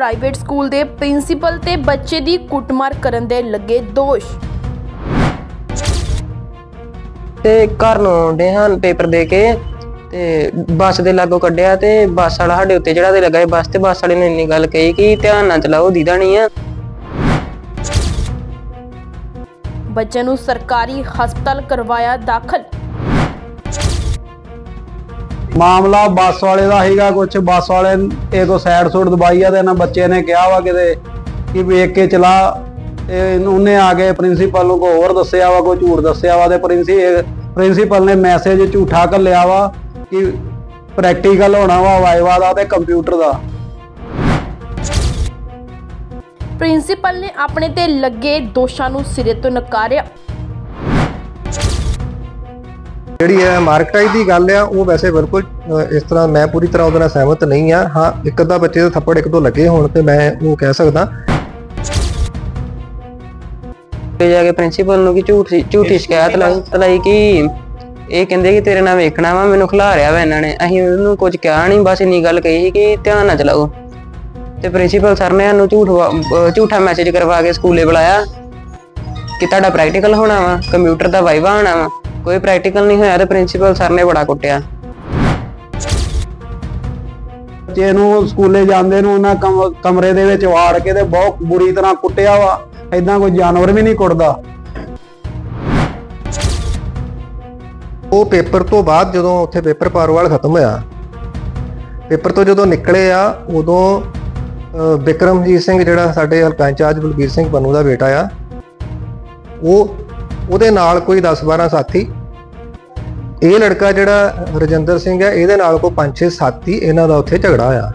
Private school ਦੇ principal ਤੇ ਬੱਚੇ ਦੀ ਕੁੱਟਮਾਰ ਕਰਨ ਦੇ ਲੱਗੇ ਦੋਸ਼। ਤੇ ਘਰ ਨੂੰ ਆਉਂਦੇ ਹਨ ਪੇਪਰ ਦੇ ਕੇ ਤੇ ਬੱਸ ਦੇ ਲਾਗੋਂ ਕੱਢਿਆ ਤੇ ਬੱਸ ਵਾਲਾ ਸਾਡੇ ਉੱਤੇ ਜਿਹੜਾ ਤੇ ਲੱਗਾ ਬੱਸ ਤੇ ਬੱਸ ਵਾਲੇ ਨੇ ਇੰਨੀ ਗੱਲ ਕਹੀ ਕਿ ਧਿਆਨ ਨਾਲ ਚਲਾਓ ਦੀਦਾ ਨਹੀਂ ਆ। ਬੱਚੇ ਨੂੰ ਸਰਕਾਰੀ ਹਸਪਤਾਲ ਕਰਵਾਇਆ ਦਾਖਲ। ਮਾਮਲਾ ਬੱਸ ਵਾਲੇ ਦਾ ਸੀਗਾ ਕੁਝ ਬੱਸ ਵਾਲੇ ਇਹ ਕੋ ਸਾਈਡ ਸੂਟ ਦਬਾਈ ਆ ਤੇ ਇਹਨਾਂ ਬੱਚੇ ਨੇ ਕਿਹਾ ਵਾ ਕਿਤੇ ਕਿ ਵੇਖ ਕੇ ਚਲਾ। ਤੇ ਉਹਨੇ ਆ ਕੇ ਪ੍ਰਿੰਸੀਪਲ ਨੂੰ ਕੋ ਹੋਰ ਦੱਸਿਆ ਵਾ, ਕੋਈ ਝੂਠ ਦੱਸਿਆ ਵਾ ਤੇ ਪ੍ਰਿੰਸੀ ਪ੍ਰਿੰਸੀਪਲ ਨੇ ਮੈਸੇਜ ਝੂਠਾ ਘੱਲਿਆ ਵਾ ਕਿ ਪ੍ਰੈਕਟੀਕਲ ਹੋਣਾ ਵਾ ਵਾਈਵਾ ਦਾ ਤੇ ਕੰਪਿਊਟਰ ਦਾ। ਪ੍ਰਿੰਸੀਪਲ ਨੇ ਆਪਣੇ ਤੇ ਲੱਗੇ ਦੋਸ਼ਾਂ ਨੂੰ ਸਿਰੇ ਤੋਂ ਨਕਾਰਿਆ। ਜਿਹੜੀ ਇਹ ਮਾਰਕਟਾਈਜ਼ ਦੀ ਗੱਲ ਆ, ਉਹ ਵੈਸੇ ਬਿਲਕੁਲ ਇਸ ਤਰ੍ਹਾਂ ਮੈਂ ਪੂਰੀ ਤਰ੍ਹਾਂ ਉਹਦੇ ਨਾਲ ਸਹਿਮਤ ਨਹੀਂ ਆ। ਹਾਂ, ਇੱਕ ਅੱਧਾ ਬੱਚੇ ਦੇ ਥੱਪੜ ਇੱਕ ਦੋ ਲੱਗੇ ਹੋਣ ਤੇ ਮੈਂ ਉਹ ਕਹਿ ਸਕਦਾ। ਤੇ ਜਾ ਕੇ ਪ੍ਰਿੰਸੀਪਲ ਨੂੰ ਕਿ ਝੂਠੀ ਝੂਠੀ ਸ਼ਿਕਾਇਤ ਲਾਈ ਲਾਈ ਕਿ ਇਹ ਕਹਿੰਦੇ ਕਿ ਤੇਰੇ ਨਾਲ ਵੇਖਣਾ ਵਾ, ਮੈਨੂੰ ਖਿਲਾਰਿਆ ਵਾ ਇਹਨਾਂ ਨੇ। ਅਸੀਂ ਉਹਨੂੰ ਕੁਝ ਕਿਹਾ ਨਹੀਂ, ਬਸ ਇੰਨੀ ਗੱਲ ਕਹੀ ਸੀ ਕਿ ਧਿਆਨ ਨਾਲ ਚਲਾਓ। ਤੇ ਪ੍ਰਿੰਸੀਪਲ ਸਰ ਨੇ ਸਾਨੂੰ ਝੂਠ ਝੂਠਾ ਮੈਸੇਜ ਕਰਵਾ ਕੇ ਸਕੂਲੇ ਬੁਲਾਇਆ ਕਿ ਤੁਹਾਡਾ ਪ੍ਰੈਕਟੀਕਲ ਹੋਣਾ ਵਾ ਕੰਪਿਊਟਰ ਦਾ ਵਾਈਵਾ ਹੋਣਾ ਵਾ। ਕੋਈ ਪ੍ਰੈਕਟੀਕਲ ਨਹੀਂ ਹੋਇਆ ਤੇ ਪ੍ਰਿੰਸੀਪਲ ਸਰ ਨੇ ਬੜਾ ਕੁੱਟਿਆ। ਬੱਚੇ ਨੂੰ ਸਕੂਲੇ ਜਾਂਦੇ ਨੂੰ ਉਹਨਾਂ ਕਮ- ਕਮਰੇ ਦੇ ਵਿੱਚ ਵਾੜ ਕੇ ਤੇ ਬਹੁਤ ਬੁਰੀ ਤਰ੍ਹਾਂ ਕੁੱਟਿਆ ਵਾ ਐਦਾਂ ਕੋਈ ਜਾਨਵਰ ਵੀ ਨਹੀਂ ਕੁੱਟਦਾ। ਉਹ ਪੇਪਰ ਤੋਂ ਬਾਅਦ ਜਦੋਂ ਉੱਥੇ ਪੇਪਰ ਪਾਰਵਾਲ ਖਤਮ ਹੋਇਆ ਪੇਪਰ ਤੋਂ ਜਦੋਂ ਨਿਕਲੇ ਆ ਉਦੋਂ ਬਿਕਰਮਜੀਤ ਸਿੰਘ ਜਿਹੜਾ ਸਾਡੇ ਹਲਕਾ ਇੰਚਾਰਜ ਬਲਬੀਰ ਸਿੰਘ ਬੰਨੂ ਦਾ ਬੇਟਾ ਆ ਉਹ ਉਹਦੇ ਨਾਲ ਕੋਈ 10-12 ਸਾਥੀ। ਇਹ ਲੜਕਾ ਜਿਹੜਾ ਰਜਿੰਦਰ ਸਿੰਘ ਹੈ, ਇਹਦੇ ਨਾਲ ਕੋਈ 5-6 ਸਾਥੀ ਇਹਨਾਂ ਦਾ ਉੱਥੇ ਝਗੜਾ ਹੋਇਆ।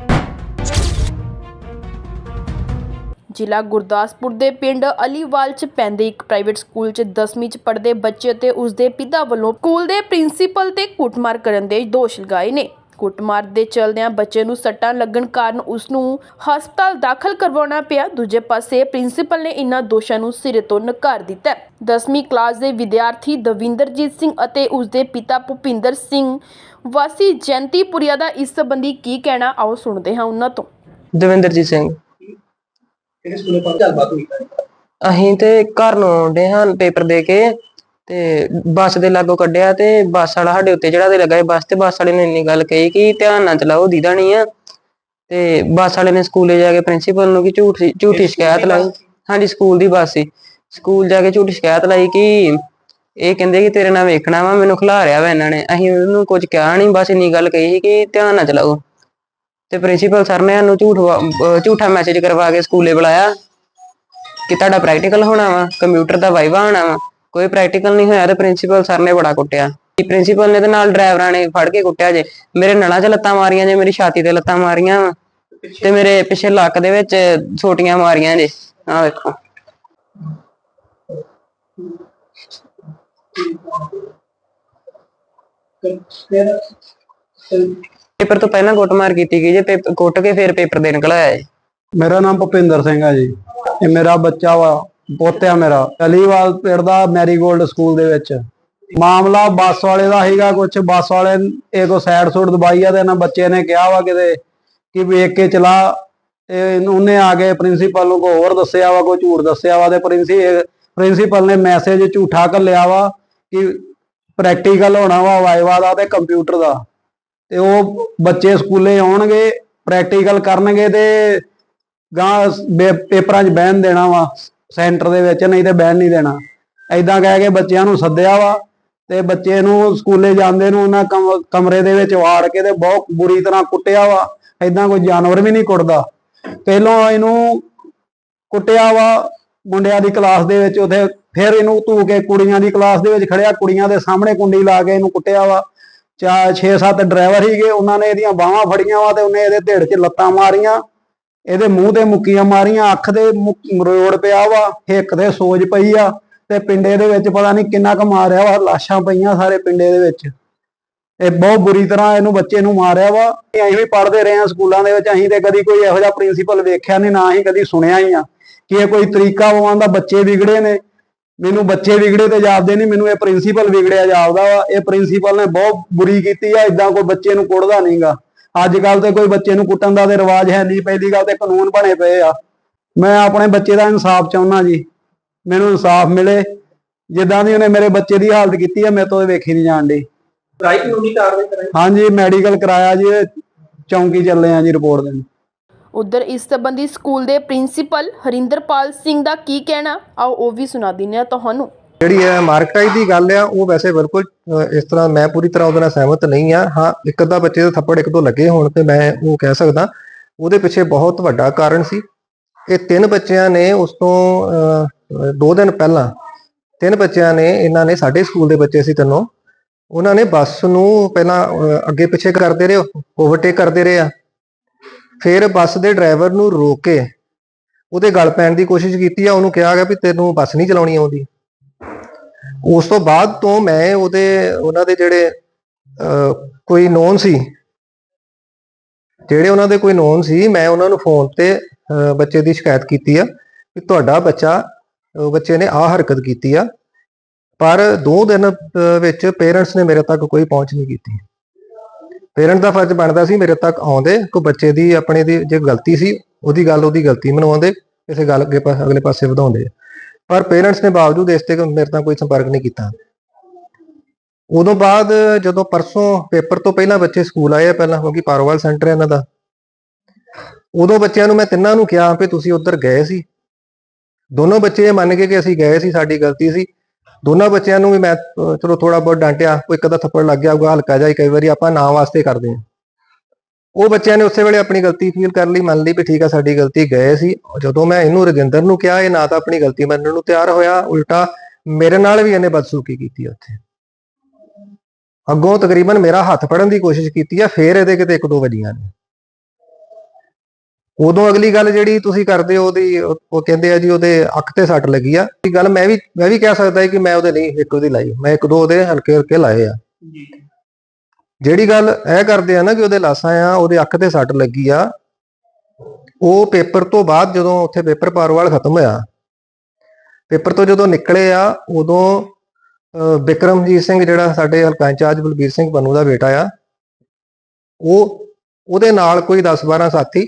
ਜ਼ਿਲ੍ਹਾ ਗੁਰਦਾਸਪੁਰ ਦੇ ਪਿੰਡ ਅਲੀਵਾਲ ਚ ਪੈਂਦੇ ਇੱਕ ਪ੍ਰਾਈਵੇਟ ਸਕੂਲ ਚ 10ਵੀਂ ਚ ਪੜ੍ਹਦੇ ਬੱਚੇ ਅਤੇ ਉਸ ਦੇ ਪਿਤਾ ਵੱਲੋਂ ਸਕੂਲ ਦੇ ਪ੍ਰਿੰਸੀਪਲ ਤੇ ਕੁੱਟਮਾਰ ਕਰਨ ਦੇ ਦੋਸ਼ ਲਗਾਏ ਨੇ। ਕੁੱਟਮਾਰ ਦੇ ਚਲਦਿਆਂ ਬੱਚੇ ਨੂੰ ਸੱਟਾਂ ਲੱਗਣ ਕਾਰਨ ਉਸ ਨੂੰ ਹਸਪਤਾਲ ਦਾਖਲ ਕਰਵਾਉਣਾ ਪਿਆ। ਦੂਜੇ ਪਾਸੇ ਪ੍ਰਿੰਸੀਪਲ ਨੇ ਇਨ੍ਹਾਂ ਦੋਸ਼ਾਂ ਨੂੰ ਸਿਰੇ ਤੋਂ ਨਕਾਰ ਦਿੱਤਾ ਹੈ। 10ਵੀਂ ਕਲਾਸ ਦੇ ਵਿਦਿਆਰਥੀ ਦਵਿੰਦਰਜੀਤ ਸਿੰਘ ਅਤੇ ਉਸ ਦੇ ਪਿਤਾ ਭੁਪਿੰਦਰ ਸਿੰਘ ਵਾਸੀ ਜੈਂਤੀਪੁਰੀਆ ਦਾ ਇਸ ਸੰਬੰਧੀ ਕੀ ਕਹਿਣਾ ਆਓ ਸੁਣਦੇ ਹਾਂ ਉਹਨਾਂ ਤੋਂ। ਦਵਿੰਦਰਜੀਤ ਸਿੰਘ। ਕਿਹੜੇ ਸਕੂਲੇ ਪੜ੍ਹ ਗੱਲਬਾਤ ਹੋਈ ਅਸੀਂ ਤੇ ਘਰ ਨੂੰ ਆਉਂਦੇ ਹਨ ਪੇਪਰ ਦੇ ਕੇ। ਤੇ ਬੱਸ ਦੇ ਲਾਗੋਂ ਕੱਢਿਆ ਤੇ ਬੱਸ ਵਾਲਾ ਸਾਡੇ ਉੱਤੇ ਜਿਹੜਾ ਤੇ ਲੱਗਾ ਸੀ ਬੱਸ ਤੇ ਬੱਸ ਵਾਲੇ ਨੇ ਇੰਨੀ ਗੱਲ ਕਹੀ ਕਿ ਧਿਆਨ ਨਾਲ ਚਲਾਓ ਦੀਦਾ ਨਹੀਂ ਆ। ਤੇ ਬੱਸ ਵਾਲੇ ਨੇ ਸਕੂਲੇ ਜਾ ਕੇ ਪ੍ਰਿੰਸੀਪਲ ਨੂੰ ਕਿ ਝੂਠੀ ਝੂਠੀ ਸ਼ਿਕਾਇਤ ਲਾਈ। ਹਾਂਜੀ ਸਕੂਲ ਦੀ ਬੱਸ ਸੀ। ਸਕੂਲ ਜਾ ਕੇ ਝੂਠੀ ਸ਼ਿਕਾਇਤ ਲਾਈ ਕਿ ਇਹ ਕਹਿੰਦੇ ਕਿ ਤੇਰੇ ਨਾਲ ਵੇਖਣਾ ਵਾ ਮੈਨੂੰ ਖਿਲਾਰਿਆ ਵਾ ਇਹਨਾਂ ਨੇ। ਅਸੀਂ ਉਹਨੂੰ ਕੁਝ ਕਿਹਾ ਨਹੀਂ ਬਸ ਇੰਨੀ ਗੱਲ ਕਹੀ ਸੀ ਕਿ ਧਿਆਨ ਨਾਲ ਚਲਾਓ। ਤੇ ਪ੍ਰਿੰਸੀਪਲ ਸਰ ਨੇ ਸਾਨੂੰ ਝੂਠ ਵਾ- ਅਹ ਝੂਠਾ ਮੈਸੇਜ ਕਰਵਾ ਕੇ ਸਕੂਲੇ ਬੁਲਾਇਆ ਕਿ ਤੁਹਾਡਾ ਪ੍ਰੈਕਟੀਕਲ ਹੋਣਾ ਵਾ ਕੰਪਿਊਟਰ ਦਾ ਵਾਈਵਾ ਹੋਣਾ ਵਾ। ਕੋਈ ਪ੍ਰੈਕਟੀਕਲ ਨਹੀਂ ਹੋਇਆ ਤੇ ਪ੍ਰਿੰਸੀਪਲ ਸਰ ਨੇ ਬੜਾ ਕੁੱਟਿਆ। ਪ੍ਰਿੰਸੀਪਲ ਨੇ ਤੇ ਨਾਲ ਡਰਾਈਵਰਾਂ ਨੇ ਫੜ ਕੇ ਕੁੱਟਿਆ ਜੇ। ਮੇਰੇ ਨਲਾਂ 'ਚ ਲੱਤਾਂ ਮਾਰੀਆਂ ਜੇ, ਮੇਰੀ ਛਾਤੀ ਤੇ ਲੱਤਾਂ ਮਾਰੀਆਂ ਤੇ ਮੇਰੇ ਪਿੱਛੇ ਲੱਕ ਦੇ ਵਿੱਚ ਛੋਟੀਆਂ ਮਾਰੀਆਂ ਜੇ। ਆਹ ਵੇਖੋ। ਪੇਪਰ ਤੋਂ ਪਹਿਲਾਂ ਕੁੱਟਮਾਰ ਕੀਤੀ ਗਈ ਜੇ, ਪੇਪ- ਕੁੱਟ ਕੇ ਫਿਰ ਪੇਪਰ ਦੇ ਨਿਕਲ ਆਇਆ ਮੇਰਾ ਨਾਮ ਭੁਪਿੰਦਰ ਸਿੰਘ ਆ ਜੀ। ਇਹ ਮੇਰਾ ਬੱਚਾ ਵਾ। ਪੋਤਿਆ ਮੇਰਾ। ਅਲੀਵਾਲ ਪਿੰਡ ਦਾ ਮੈਰੀਗੋਲਡ ਸਕੂਲ ਦੇ ਵਿੱਚ। ਮਾਮਲਾ ਬੱਸ ਵਾਲੇ ਦਾ ਸੀਗਾ ਕੁਝ ਬੱਸ ਵਾਲੇ ਇਹ ਕੋ ਸਾਈਡ ਸੂਟ ਦਬਾਈ ਆ ਤੇ ਇਹਨਾਂ ਬੱਚੇ ਨੇ ਕਿਹਾ ਵਾ ਕਿਤੇ ਕਿ ਵੇਖ ਕੇ ਚਲਾ। ਤੇ ਉਹਨੇ ਆ ਕੇ ਪ੍ਰਿੰਸੀਪਲ ਨੂੰ ਕੋ ਹੋਰ ਦੱਸਿਆ ਵਾ, ਕੋਈ ਝੂਠ ਦੱਸਿਆ ਵਾ ਤੇ ਪ੍ਰਿੰਸੀ ਪ੍ਰਿੰਸੀਪਲ ਨੇ ਮੈਸੇਜ ਝੂਠਾ ਘੱਲਿਆ ਵਾ ਕਿ ਪ੍ਰੈਕਟੀਕਲ ਹੋਣਾ ਵਾ ਵਾਈਵਾ ਦਾ ਤੇ ਕੰਪਿਊਟਰ ਦਾ। ਤੇ ਉਹ ਬੱਚੇ ਸਕੂਲੇ ਆਉਣਗੇ ਪ੍ਰੈਕਟੀਕਲ ਕਰਨਗੇ ਤੇ ਗਾਂ ਪੇਪਰਾਂ 'ਚ ਬਹਿਣ ਦੇਣਾ ਵਾ। ਸੈਂਟਰ ਦੇ ਵਿੱਚ, ਨਹੀਂ ਤੇ ਬਹਿਣ ਨਹੀਂ ਦੇਣਾ। ਐਦਾਂ ਕਹਿ ਕੇ ਬੱਚਿਆਂ ਨੂੰ ਸੱਦਿਆ ਵਾ ਤੇ ਬੱਚੇ ਨੂੰ ਸਕੂਲੇ ਜਾਂਦੇ ਨੂੰ ਉਹਨਾਂ ਕਮਰੇ ਦੇ ਵਿੱਚ ਵਾੜ ਕੇ ਤੇ ਬਹੁਤ ਬੁਰੀ ਤਰ੍ਹਾਂ ਕੁੱਟਿਆ ਵਾ। ਐਦਾਂ ਕੋਈ ਜਾਨਵਰ ਵੀ ਨਹੀਂ ਕੁੱਟਦਾ। ਪਹਿਲੋਂ ਇਹਨੂੰ ਕੁੱਟਿਆ ਵਾ ਮੁੰਡਿਆਂ ਦੀ ਕਲਾਸ ਦੇ ਵਿੱਚ, ਉਥੇ ਫਿਰ ਇਹਨੂੰ ਧੂ ਕੇ ਕੁੜੀਆਂ ਦੀ ਕਲਾਸ ਦੇ ਵਿੱਚ ਖੜਿਆ। ਕੁੜੀਆਂ ਦੇ ਸਾਹਮਣੇ ਕੁੰਡੀ ਲਾ ਕੇ ਇਹਨੂੰ ਕੁੱਟਿਆ ਵਾ। ਚਾਰ 6-7 ਡਰਾਈਵਰ ਸੀਗੇ। ਉਹਨਾਂ ਨੇ ਇਹਦੀਆਂ ਬਾਹਾਂ ਫੜੀਆਂ ਵਾ ਤੇ ਉਹਨੇ ਇਹਦੇ ਢਿੱਡ 'ਚ ਲੱਤਾਂ ਮਾਰੀਆਂ। ਇਹਦੇ ਮੂੰਹ ਤੇ ਮੁੱਕੀਆਂ ਮਾਰੀਆਂ, ਅੱਖ ਦੇ ਮੁੱਕ- ਰੋੜ ਪਿਆ ਵਾ, ਹਿੱਕ ਤੇ ਸੋਜ ਪਈ ਆ ਤੇ ਪਿੰਡੇ ਦੇ ਵਿੱਚ ਪਤਾ ਨਹੀਂ ਕਿੰਨਾ ਕੁ ਮਾਰਿਆ ਵਾ, ਲਾਸ਼ਾਂ ਪਈਆਂ ਸਾਰੇ ਪਿੰਡੇ ਦੇ ਵਿੱਚ। ਇਹ ਬਹੁਤ ਬੁਰੀ ਤਰ੍ਹਾਂ ਇਹਨੂੰ ਬੱਚੇ ਨੂੰ ਮਾਰਿਆ ਵਾ। ਅਸੀਂ ਵੀ ਪੜ੍ਹਦੇ ਰਹੇ ਹਾਂ ਸਕੂਲਾਂ ਦੇ ਵਿੱਚ, ਅਸੀਂ ਤੇ ਕਦੀ ਕੋਈ ਇਹੋ ਜਿਹਾ ਪ੍ਰਿੰਸੀਪਲ ਵੇਖਿਆ ਨਹੀਂ ਨਾ ਹੀ ਕਦੀ ਸੁਣਿਆ ਹੀ ਆ ਕਿ ਇਹ ਕੋਈ ਤਰੀਕਾ ਵਾਂ ਦਾ ਬੱਚੇ ਵਿਗੜੇ ਨੇ। ਮੈਨੂੰ ਬੱਚੇ ਵਿਗੜੇ ਤੇ ਜਾਪਦੇ ਨਹੀਂ ਮੈਨੂੰ ਇਹ ਪ੍ਰਿੰਸੀਪਲ ਵਿਗੜਿਆ ਜਾਪਦਾ ਵਾ। ਇਹ ਪ੍ਰਿੰਸੀਪਲ ਨੇ ਬਹੁਤ ਬੁਰੀ ਕੀਤੀ ਆ ਇਦਾਂ ਕੋਈ ਬੱਚੇ ਨੂੰ ਕੁੱਟਦਾ ਨਹੀਂਗਾ ਅੱਜ ਕੱਲ ਤੇ ਕੋਈ ਬੱਚੇ ਨੂੰ ਕੁੱਟਣ ਦਾ ਤੇ ਰਿਵਾਜ ਹੈ ਨਹੀਂ ਪਹਿਲੀ ਗੱਲ ਤੇ ਕਾਨੂੰਨ ਬਣੇ ਪਏ ਆ। ਮੈਂ ਆਪਣੇ ਬੱਚੇ ਦਾ ਇਨਸਾਫ ਚਾਹੁੰਦਾ ਜੀ। ਮੈਨੂੰ ਇਨਸਾਫ ਮਿਲੇ। ਜਿੱਦਾਂ ਦੀ ਉਹਨੇ ਮੇਰੇ ਬੱਚੇ ਦੀ ਹਾਲਤ ਕੀਤੀ ਹੈ ਮੇਰੇ ਤੋਂ ਇਹ ਵੇਖੀ ਨਹੀਂ ਜਾਣ ਕਾਨੂੰਨੀ ਕਾਰਵਾਈ ਕਰਾਈ? ਹਾਂਜੀ ਮੈਡੀਕਲ ਕਰਾਇਆ ਜੀ ਚੌਂਕੀ ਚੱਲੇ ਆ ਜੀ ਰਿਪੋਰਟ ਦੇਣ। ਉਧਰ ਇਸ ਸੰਬੰਧੀ ਸਕੂਲ ਦੇ ਪ੍ਰਿੰਸੀਪਲ ਹਰਿੰਦਰਪਾਲ ਸਿੰਘ ਦਾ ਕੀ ਕਹਿਣਾ? ਆਓ ਉਹ ਵੀ ਸੁਣਾ ਦਿੰਦੇ ਹਾਂ ਤੁਹਾਨੂੰ। ਜਿਹੜੀ ਹੈ ਮਾਰਕਟਾਈ ਦੀ ਗੱਲ ਆ ਉਹ ਵੈਸੇ ਬਿਲਕੁਲ ਇਸ ਤਰ੍ਹਾਂ ਮੈਂ ਪੂਰੀ ਤਰ੍ਹਾਂ ਉਹਦੇ ਨਾਲ ਸਹਿਮਤ ਨਹੀਂ ਆ। ਹਾਂ ਇੱਕ ਅੱਧਾ ਬੱਚੇ ਦੇ ਥੱਪੜ ਇੱਕ ਦੋ ਲੱਗੇ ਹੋਣ ਤੇ ਮੈਂ ਉਹ ਕਹਿ ਸਕਦਾ। ਉਹਦੇ ਪਿੱਛੇ ਬਹੁਤ ਵੱਡਾ ਕਾਰਨ ਸੀ। ਇਹ ਤਿੰਨ ਬੱਚਿਆਂ ਨੇ ਉਸ ਤੋਂ ਅਹ, ਦੋ ਦਿਨ ਪਹਿਲਾਂ ਤਿੰਨ ਬੱਚਿਆਂ ਨੇ ਇਹਨਾਂ ਨੇ ਸਾਡੇ ਸਕੂਲ ਦੇ ਬੱਚੇ ਸੀ ਤੈਨੂੰ ਉਹਨਾਂ ਨੇ ਬੱਸ ਨੂੰ ਪਹਿਲਾਂ ਅੱਗੇ ਪਿੱਛੇ ਕਰਦੇ ਰਹੇ ਓਵਰਟੇਕ ਕਰਦੇ ਰਹੇ ਆ। ਫਿਰ ਬੱਸ ਦੇ ਡਰਾਈਵਰ ਨੂੰ ਰੋਕ ਕੇ ਉਹਦੇ ਗਲ ਪੈਣ ਦੀ ਕੋਸ਼ਿਸ਼ ਕੀਤੀ ਆ। ਉਹਨੂੰ ਕਿਹਾ ਗਿਆ ਵੀ ਤੈਨੂੰ ਬੱਸ ਨਹੀਂ ਚਲਾਉਣੀ ਆਉਂਦੀ। ਉਸ ਤੋਂ ਬਾਅਦ ਤੋਂ ਮੈਂ ਉਹਦੇ ਉਹਨਾਂ ਦੇ ਜਿਹੜੇ ਅਹ, ਕੋਈ ਨੋਨ ਸੀ ਜਿਹੜੇ ਉਹਨਾਂ ਦੇ ਕੋਈ ਨੋਨ ਸੀ ਮੈਂ ਉਹਨਾਂ ਨੂੰ ਫੋਨ ਤੇ ਅਹ, ਬੱਚੇ ਦੀ ਸ਼ਿਕਾਇਤ ਕੀਤੀ ਆ ਕਿ ਤੁਹਾਡਾ ਬੱਚਾ ਬੱਚੇ ਨੇ ਆਹ ਹਰਕਤ ਕੀਤੀ ਆ ਪਰ ਦੋ ਦਿਨ ਵਿੱਚ ਪੇਰੈਂਟਸ ਨੇ ਮੇਰੇ ਤੱਕ ਕੋਈ ਪਹੁੰਚ ਨਹੀਂ ਕੀਤੀ। ਪੇਰੈਂਟ ਦਾ ਫਰਜ਼ ਬਣਦਾ ਸੀ ਮੇਰੇ ਤੱਕ ਆਉਂਦੇ ਕੋਈ ਬੱਚੇ ਦੀ ਆਪਣੇ ਦੀ ਜੇ ਗਲਤੀ ਸੀ ਉਹਦੀ ਗੱਲ ਉਹਦੀ ਗਲਤੀ ਮਨਵਾਉਂਦੇ ਕਿਸੇ ਗੱਲ ਅੱਗੇ ਪਾ- ਅਗਲੇ ਪਾਸੇ ਵਧਾਉਂਦੇ। ਪਰ ਪੇਰੈਂਟਸ ਨੇ ਬਾਵਜੂਦ ਇਸ ਤੇ ਮੇਰੇ ਨਾਲ ਕੋਈ ਸੰਪਰਕ ਨਹੀਂ ਕੀਤਾ। ਉਦੋਂ ਬਾਅਦ ਜਦੋਂ ਪਰਸੋਂ ਪੇਪਰ ਤੋਂ ਪਹਿਲਾਂ ਬੱਚੇ ਸਕੂਲ ਆਏ ਆ ਪਹਿਲਾਂ, ਕਿਉਂਕਿ ਪਾਰੋਵਾਲ ਸੈਂਟਰ ਹੈ ਇਹਨਾਂ ਦਾ। ਉਦੋਂ ਬੱਚਿਆਂ ਨੂੰ ਮੈਂ ਤਿੰਨਾਂ ਨੂੰ ਕਿਹਾ ਵੀ ਤੁਸੀਂ ਉੱਧਰ ਗਏ ਸੀ। ਦੋਨੋਂ ਬੱਚੇ ਇਹ ਮੰਨ ਗਏ ਕਿ ਅਸੀਂ ਗਏ ਸੀ, ਸਾਡੀ ਗਲਤੀ ਸੀ। ਦੋਨਾਂ ਬੱਚਿਆਂ ਨੂੰ ਵੀ ਮੈਂ ਚਲੋ ਥੋੜਾ ਬਹੁਤ ਡਾਂਟਿਆ ਕੋਈ ਇੱਕ ਅੱਧਾ ਥੱਪੜ ਲੱਗ ਗਿਆ ਹੋਊਗਾ ਹਲਕਾ ਜਿਹਾ ਕਈ ਵਾਰੀ ਆਪਾਂ ਨਾਂ ਵਾਸਤੇ ਕਰਦੇ ਹਾਂ। ਉਹ ਬੱਚਿਆਂ ਨੇ ਉਸੇ ਵੇਲੇ ਆਪਣੀ ਗਲਤੀ ਫੀਲ ਕਰ ਲਈ, ਮੰਨ ਲਈ ਵੀ ਠੀਕ ਆ, ਸਾਡੀ ਗਲਤੀ ਗਏ ਸੀ। ਜਦੋਂ ਮੈਂ ਇਹਨੂੰ ਰਜਿੰਦਰ ਨੂੰ ਕਿਹਾ, ਇਹ ਨਾ ਤਾਂ ਆਪਣੀ ਗਲਤੀ ਮੰਨਣ ਨੂੰ ਤਿਆਰ ਹੋਇਆ, ਉਲਟਾ ਮੇਰੇ ਨਾਲ ਵੀ ਇਹਨੇ ਬਦਸਲੂਕੀ ਕੀਤੀ ਉੱਥੇ। ਅੱਗੋਂ ਤਕਰੀਬਨ ਮੇਰਾ ਹੱਥ ਫੜਨ ਦੀ ਕੋਸ਼ਿਸ਼ ਕੀਤੀ ਆ, ਫੇਰ ਇਹਦੇ ਕਿਤੇ ਇੱਕ ਦੋ ਵਜੀਆਂ ਨੇ। ਉਦੋਂ ਅਗਲੀ ਗੱਲ ਜਿਹੜੀ ਤੁਸੀਂ ਕਰਦੇ ਹੋ, ਉਹਦੀ ਉਹ ਕਹਿੰਦੇ ਆ ਜੀ, ਉਹਦੇ ਅੱਖ ਤੇ ਸੱਟ ਲੱਗੀ ਆ। ਇਹ ਗੱਲ ਮੈਂ ਵੀ ਮੈਂ ਵੀ ਕਹਿ ਸਕਦਾ ਕਿ ਮੈਂ ਉਹਦੇ ਨਹੀਂ ਇੱਕ ਉਹਦੀ ਲਾਈ, ਮੈਂ ਇੱਕ ਦੋ ਉਹਦੇ ਹਲਕੇ ਹਲਕੇ ਲਾਏ ਆ। ਜਿਹੜੀ ਗੱਲ ਇਹ ਕਰਦੇ ਆ ਨਾ ਕਿ ਉਹਦੇ ਲਾਸਾਂ ਆ, ਉਹਦੇ ਅੱਖ ਤੇ ਸੱਟ ਲੱਗੀ ਆ, ਉਹ ਪੇਪਰ ਤੋਂ ਬਾਅਦ ਜਦੋਂ ਉੱਥੇ ਪੇਪਰ ਪਾਰਵਾਲ ਖਤਮ ਹੋਇਆ, ਪੇਪਰ ਤੋਂ ਜਦੋਂ ਨਿਕਲੇ ਆ, ਉਦੋਂ ਬਿਕਰਮਜੀਤ ਸਿੰਘ ਜਿਹੜਾ ਸਾਡੇ ਹਲਕਾ ਇੰਚਾਰਜ ਬਲਬੀਰ ਸਿੰਘ ਪੰਨੂ ਦਾ ਬੇਟਾ ਆ, ਉਹ, ਉਹਦੇ ਨਾਲ ਕੋਈ 10 12 ਸਾਥੀ,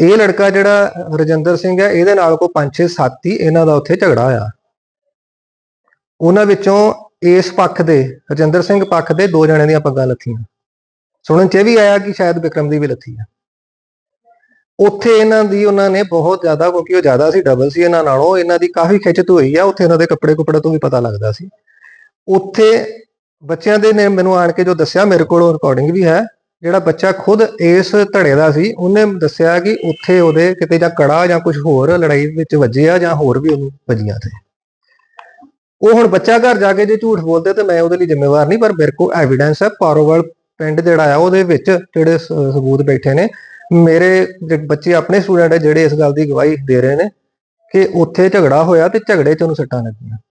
ਇਹ ਲੜਕਾ ਜਿਹੜਾ ਰਜਿੰਦਰ ਸਿੰਘ ਹੈ ਇਹਦੇ ਨਾਲ ਕੋਈ 5-6 ਸਾਥੀ ਇਹਨਾਂ ਦਾ ਉੱਥੇ ਝਗੜਾ ਹੋਇਆ। ਉਹਨਾਂ ਵਿੱਚੋਂ ਇਸ ਪੱਖ ਦੇ, ਰਜਿੰਦਰ ਸਿੰਘ ਪੱਖ ਦੇ ਦੋ ਜਣਿਆਂ ਦੀਆਂ ਪੱਗਾਂ ਲੱਥੀਆਂ ਸੁਣਨ ਚ ਇਹ ਵੀ ਆਇਆ ਕਿ ਸ਼ਾਇਦ ਵਿਕਰਮ ਦੀ ਵੀ ਲੱਥੀ ਆ। ਉੱਥੇ ਇਹਨਾਂ ਦੀ, ਉਹਨਾਂ ਨੇ ਬਹੁਤ ਜ਼ਿਆਦਾ, ਕਿਉਂਕਿ ਉਹ ਜ਼ਿਆਦਾ ਸੀ ਡਬਲ ਸੀ ਇਹਨਾਂ ਨਾਲੋਂ, ਇਹਨਾਂ ਦੀ ਕਾਫੀ ਖਿੱਚਤ ਹੋਈ ਆ, ਉੱਥੇ ਇਹਨਾਂ ਦੇ ਕੱਪੜੇ ਕੁਪੜੇ ਤੋਂ ਵੀ ਪਤਾ ਲੱਗਦਾ ਸੀ। ਉੱਥੇ ਬੱਚਿਆਂ ਦੇ ਨੇ ਮੈਨੂੰ ਆਣ ਕੇ ਜੋ ਦੱਸਿਆ, ਮੇਰੇ ਕੋਲ ਰਿਕਾਰਡਿੰਗ ਵੀ ਹੈ, ਜਿਹੜਾ ਬੱਚਾ ਖੁਦ ਇਸ ਧੜੇ ਦਾ ਸੀ, ਉਹਨੇ ਦੱਸਿਆ ਕਿ ਉੱਥੇ ਉਹਦੇ ਕਿਤੇ ਜਾਂ ਕੜਾ ਜਾਂ ਕੁਝ ਹੋਰ ਲੜਾਈ ਵਿੱਚ ਵੱਜੇ ਆ ਜਾਂ ਹੋਰ ਵੀ ਉਹਨੂੰ ਵੱਜੀਆਂ ਤੇ ਉਹ ਹੁਣ ਬੱਚਾ ਘਰ ਜਾ ਕੇ ਜੇ ਝੂਠ ਬੋਲਦੇ ਤੇ ਮੈਂ ਉਹਦੇ ਲਈ ਜ਼ਿੰਮੇਵਾਰ ਨਹੀਂ, ਪਰ ਮੇਰੇ ਕੋਲ ਐਵੀਡੈਂਸ ਹੈ ਪਾਰੋਵਾਲ ਪਿੰਡ ਜਿਹੜਾ ਆ, ਉਹਦੇ ਵਿੱਚ ਜਿਹੜੇ ਸਬੂਤ ਬੈਠੇ ਨੇ। ਮੇਰੇ ਬੱਚੇ ਆਪਣੇ ਸਟੂਡੈਂਟ ਜਿਹੜੇ ਇਸ ਗੱਲ ਦੀ ਗਵਾਹੀ ਦੇ ਰਹੇ ਨੇ ਕਿ ਉੱਥੇ ਝਗੜਾ ਹੋਇਆ ਤੇ ਝਗੜੇ 'ਚ ਉਹਨੂੰ ਸੱਟਾਂ ਲੱਗੀਆਂ।